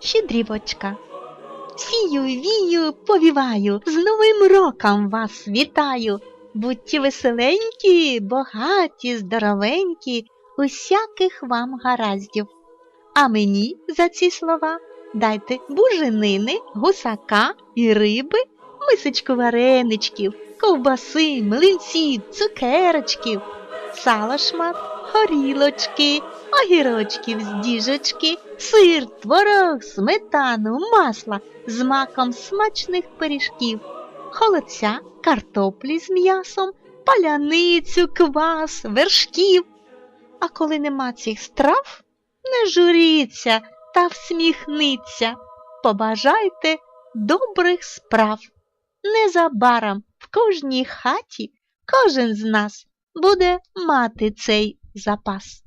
Щедрівочка. Сію, вію, повіваю, з Новим роком вас вітаю. Будьте веселенькі, богаті, здоровенькі, усяких вам гараздів. А мені за ці слова дайте буженини, гусака і риби, мисочку вареничків, ковбаси, млинців, цукерочків, сала шмат, горілочки, огірочків з діжечки, сир, творог, сметану, масла з маком смачних пиріжків, холодця, картоплі з м'ясом, паляницю, квас, вершків. А коли нема цих страв, не журіться та всміхниться. Побажайте добрих справ. Незабаром в кожній хаті кожен з нас буде мати цей запас.